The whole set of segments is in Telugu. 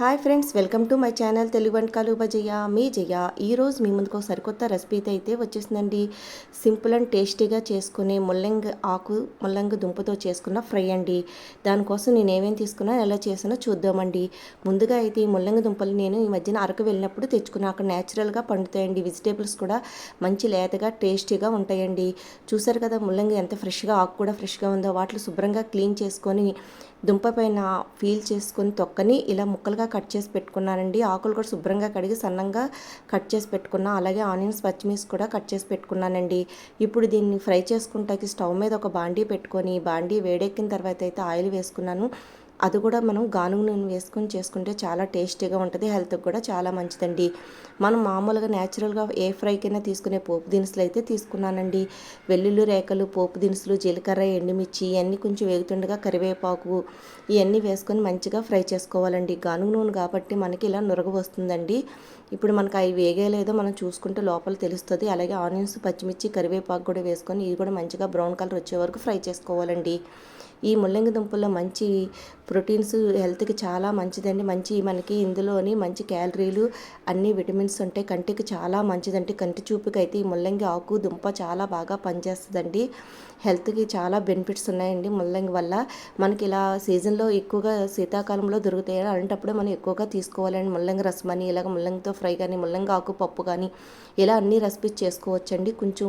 Hi friends welcome to my channel Telugu వంటకాలు బజయ్య మీ జయ. ఈరోజు మీ ముందుకు సరికొత్త రెసిపీతో అయితే వచ్చేసిందండి. సింపుల్ అండ్ టేస్టీగా చేసుకునే ముల్లంగి ఆకు ముల్లంగి దుంపతో చేసుకున్న ఫ్రై అండి. దానికోసం నేను ఏమేమి తీసుకున్నా ఎలా చేసానో చూద్దామండి. ముందుగా అయితే ఈ ముల్లంగి దుంపలు నేను ఈ మధ్యన అరకు వెళ్ళినప్పుడు తెచ్చుకున్నా. అక్కడ న్యాచురల్గా పండుతాయండి. వెజిటేబుల్స్ కూడా మంచి లేతగా టేస్టీగా ఉంటాయండి. చూసారు కదా ముల్లంగి ఎంత ఫ్రెష్గా ఆకు కూడా ఫ్రెష్గా ఉందో. వాటిని శుభ్రంగా క్లీన్ చేసుకొని దుంప పైన ఫీల్ చేసుకొని తొక్కని ఇలా ముక్కలుగా కట్ చేసి పెట్టుకున్నానండి. ఆకులు కూడా శుభ్రంగా కడిగి సన్నంగా కట్ చేసి పెట్టుకున్నా అలాగే ఆనియన్స్ పచ్చిమిర్చి కూడా కట్ చేసి పెట్టుకున్నానండి. ఇప్పుడు దీన్ని ఫ్రై చేసుకుంటాకి స్టవ్ మీద ఒక బాండీ పెట్టుకొని బాండీ వేడెక్కిన తర్వాత అయితే ఆయిల్ వేసుకున్నాను. అది కూడా మనం గానుగు నూనె వేసుకొని చేసుకుంటే చాలా టేస్టీగా ఉంటుంది హెల్త్కి కూడా చాలా మంచిదండి. మనం మామూలుగా న్యాచురల్గా ఏ ఫ్రైకైనా తీసుకునే పోపు దినుసులు అయితే తీసుకున్నానండి. వెల్లుల్లి రేకలు పోపు దినుసులు జీలకర్ర ఎండుమిర్చి ఇవన్నీ కొంచెం వేగుతుండగా కరివేపాకు ఇవన్నీ వేసుకొని మంచిగా ఫ్రై చేసుకోవాలండి. గానుగు నూనె కాబట్టి మనకి ఇలా నురగ వస్తుందండి. ఇప్పుడు మనకు అవి వేగేలేదో మనం చూసుకుంటే లోపల తెలుస్తుంది. అలాగే ఆనియన్స్ పచ్చిమిర్చి కరివేపాకు కూడా వేసుకొని ఇది కూడా మంచిగా బ్రౌన్ కలర్ వచ్చే వరకు ఫ్రై చేసుకోవాలండి. ఈ ముల్లంగి దుంపల్లో మంచి ప్రోటీన్స్ హెల్త్కి చాలా మంచిదండి. మంచి మనకి ఇందులోని మంచి క్యాలరీలు అన్ని విటమిన్స్ ఉంటాయి కంటికి చాలా మంచిదండి. కంటి చూపుకి అయితే ఈ ముల్లంగి ఆకు దుంప చాలా బాగా పనిచేస్తుందండి. హెల్త్కి చాలా బెనిఫిట్స్ ఉన్నాయండి ముల్లంగి వల్ల. మనకి ఇలా సీజన్లో ఎక్కువగా శీతాకాలంలో దొరుకుతాయి. అలాంటప్పుడు మనం ఎక్కువగా తీసుకోవాలండి. ముల్లంగి రసం అని ఇలాగ ముల్లంగితో ఫ్రై కానీ ముల్లంగి ఆకు పప్పు కానీ ఇలా అన్ని రెసిపీస్ చేసుకోవచ్చండి. కొంచెం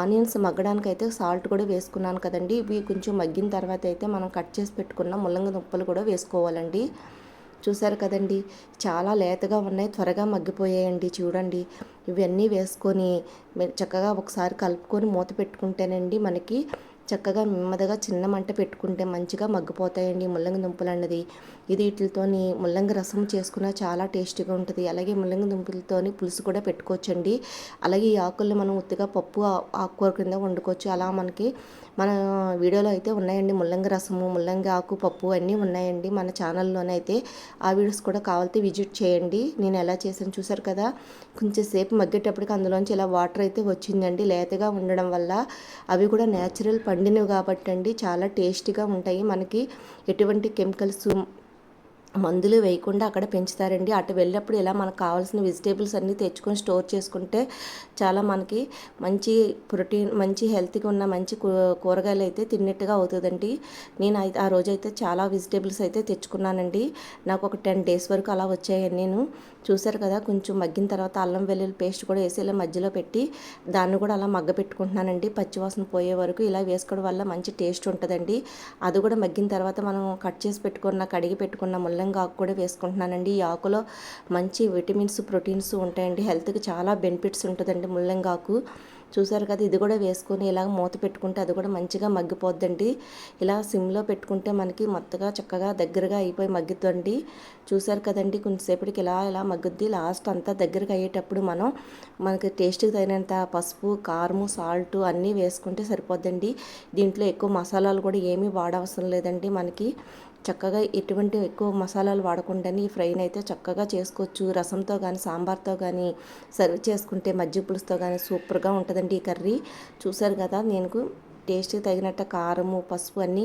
ఆనియన్స్ మగ్గడానికి అయితే సాల్ట్ కూడా వేసుకున్నాను కదండి. ఇవి కొంచెం మగ్గిన తర్వాత అయితే మనం కట్ చేసి పెట్టుకున్న ముల్లంగి దుంపలు కూడా వేసుకోవాలండి. చూసారు కదండి చాలా లేతగా ఉన్నాయి త్వరగా మగ్గిపోయాయండి చూడండి. ఇవన్నీ వేసుకొని చక్కగా ఒకసారి కలుపుకొని మూత పెట్టుకుంటేనండి మనకి చక్కగా నెమ్మదిగా చిన్న మంట పెట్టుకుంటే మంచిగా మగ్గిపోతాయండి ముల్లంగి దుంపలు అన్నది. ఇది వీటితోని ముల్లంగి రసం చేసుకున్న చాలా టేస్టీగా ఉంటుంది. అలాగే ముల్లంగి దుంపలతోని పులుసు కూడా పెట్టుకోవచ్చండి. అలాగే ఈ ఆకుల్ని మనం ఉత్తిగా పప్పు ఆకుకూర కింద వండుకోవచ్చు. అలా మనకి మన వీడియోలో అయితే ఉన్నాయండి. ముల్లంగి రసము ముల్లంగి ఆకు పప్పు అన్నీ ఉన్నాయండి మన ఛానల్లోనే అయితే. ఆ వీడియోస్ కూడా కావాలితే విజిట్ చేయండి. నేను ఎలా చేశాను చూసారు కదా? కొంచెం సేపు మగ్గేటప్పటికి అందులోంచి ఇలా వాటర్ అయితే వచ్చిందండి. లేతగా ఉండడం వల్ల అవి కూడా న్యాచురల్ పండినవి కాబట్టి అండి చాలా టేస్టీగా ఉంటాయి. మనకి ఎటువంటి కెమికల్స్ మందులు వేయకుండా అక్కడ పెంచుతారండి. అటు వెళ్ళినప్పుడు ఇలా మనకు కావాల్సిన వెజిటేబుల్స్ అన్నీ తెచ్చుకొని స్టోర్ చేసుకుంటే చాలా మనకి మంచి ప్రోటీన్ మంచి హెల్త్గా ఉన్న మంచి కూరగాయలు అయితే తిన్నట్టుగా అవుతుందండి. నేను అయితే ఆ రోజైతే చాలా వెజిటేబుల్స్ అయితే తెచ్చుకున్నానండి. నాకు ఒక టెన్ డేస్ వరకు అలా వచ్చాయని నేను. చూశారు కదా కొంచెం మగ్గిన తర్వాత అల్లం వెల్లుల్లి పేస్ట్ కూడా వేసి ఇలా మధ్యలో పెట్టి దాన్ని కూడా అలా మగ్గ పెట్టుకుంటున్నానండి. పచ్చివాసన పోయే వరకు ఇలా వేసుకోవడం వల్ల మంచి టేస్ట్ ఉంటుందండి. అది కూడా మగ్గిన తర్వాత మనం కట్ చేసి పెట్టుకున్న కడిగి పెట్టుకున్న ముల్లంగా ఆకు కూడా వేసుకుంటున్నానండి. ఈ ఆకులో మంచి విటమిన్స్ ప్రోటీన్స్ ఉంటాయండి. హెల్త్కి చాలా బెనిఫిట్స్ ఉంటుందండి ముల్లంగాకు చూసారు కదా ఇది కూడా వేసుకొని ఇలా మూత పెట్టుకుంటే అది కూడా మంచిగా మగ్గిపోద్దండి. ఇలా సిమ్లో పెట్టుకుంటే మనకి మొత్తగా చక్కగా దగ్గరగా అయిపోయి మగ్గిద్దండి చూసారు కదండి కొంతసేపటికి ఇలా ఇలా మగ్గుద్ది. లాస్ట్ అంతా దగ్గరకు అయ్యేటప్పుడు మనం మనకి టేస్ట్కి తగినంత పసుపు కారము సాల్ట్ అన్నీ వేసుకుంటే సరిపోద్దండి. దీంట్లో ఎక్కువ మసాలాలు కూడా ఏమీ వాడవసరం లేదండి మనకి. చక్కగా ఎటువంటి ఎక్కువ మసాలాలు వాడకుండానే ఈ ఫ్రైని అయితే చక్కగా చేసుకోవచ్చు. రసంతో కానీ సాంబార్తో కానీ సర్వ్ చేసుకుంటే మజ్జిగ పులుసుతో కానీ సూపర్గా ఉంటుందండి ఈ కర్రీ. చూసారు కదా నేను టేస్ట్కి తగినట్టు కారము పసుపు అన్నీ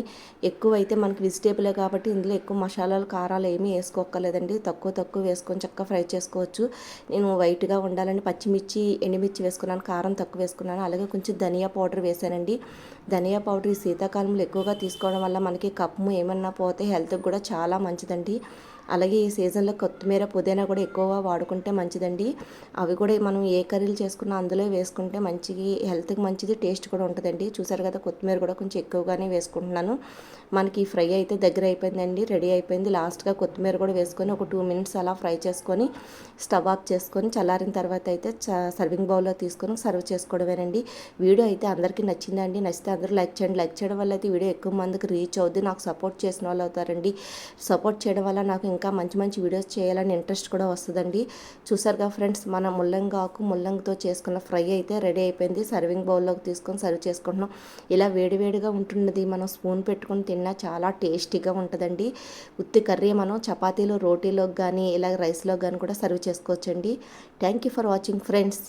ఎక్కువ అయితే మనకి వెజిటేబులే కాబట్టి ఇందులో ఎక్కువ మసాలాలు కారాలు ఏమీ వేసుకోక్కర్లేదండి. తక్కువ తక్కువ వేసుకొని చక్కగా ఫ్రై చేసుకోవచ్చు. నేను వైట్గా ఉండాలని పచ్చిమిర్చి ఎండుమిర్చి వేసుకున్నాను కారం తక్కువ వేసుకున్నాను. అలాగే కొంచెం ధనియా పౌడర్ వేసానండి. ధనియా పౌడర్ ఈ శీతాకాలంలో ఎక్కువగా తీసుకోవడం వల్ల మనకి కప్పు ఏమన్నా పోతే హెల్త్కి కూడా చాలా మంచిదండి. అలాగే ఈ సీజన్లో కొత్తిమీర పుదీనా కూడా ఎక్కువగా వాడుకుంటే మంచిదండి. అవి కూడా మనం ఏ కర్రీలు చేసుకున్నా అందులో వేసుకుంటే మంచిది హెల్త్కి మంచిది టేస్ట్ కూడా ఉంటుందండి. చూసారు కదా కొత్తిమీర కూడా కొంచెం ఎక్కువగానే వేసుకుంటున్నాను. మనకి ఫ్రై అయితే దగ్గర అయిపోయిందండి రెడీ అయిపోయింది. లాస్ట్గా కొత్తిమీర కూడా వేసుకొని ఒక టూ మినిట్స్ అలా ఫ్రై చేసుకొని స్టవ్ ఆఫ్ చేసుకొని చల్లారిన తర్వాత అయితే సర్వింగ్ బౌల్లో తీసుకొని సర్వ్ చేసుకోవడమేనండి. వీడియో అయితే అందరికీ నచ్చిందండి నచ్చితే అందరూ లైక్ చేయండి లైక్ చేయడం వల్ల అయితే వీడియో ఎక్కువ మందికి రీచ్ అవుద్ది. నాకు సపోర్ట్ చేసిన వాళ్ళు అవుతారండి. సపోర్ట్ చేయడం వల్ల నాకు ఇంకా మంచి మంచి వీడియోస్ చేయాలని ఇంట్రెస్ట్ కూడా వస్తుందండి. చూసారుగా ఫ్రెండ్స్ మన ముల్లంగాకు ముల్లంగితో చేసుకున్న ఫ్రై అయితే రెడీ అయిపోయింది. సర్వింగ్ బౌల్లోకి తీసుకొని సర్వ్ చేసుకుంటున్నాం. ఇలా వేడివేడిగా ఉంటున్నది మనం స్పూన్ పెట్టుకొని తిన్నా చాలా టేస్టీగా ఉంటుందండి. ఉత్తి కర్రీ మనం చపాతీలో రోటీలోకి కానీ ఇలా రైస్లోకి కానీ కూడా సర్వ్ చేసుకోవచ్చండి. Thank you for watching friends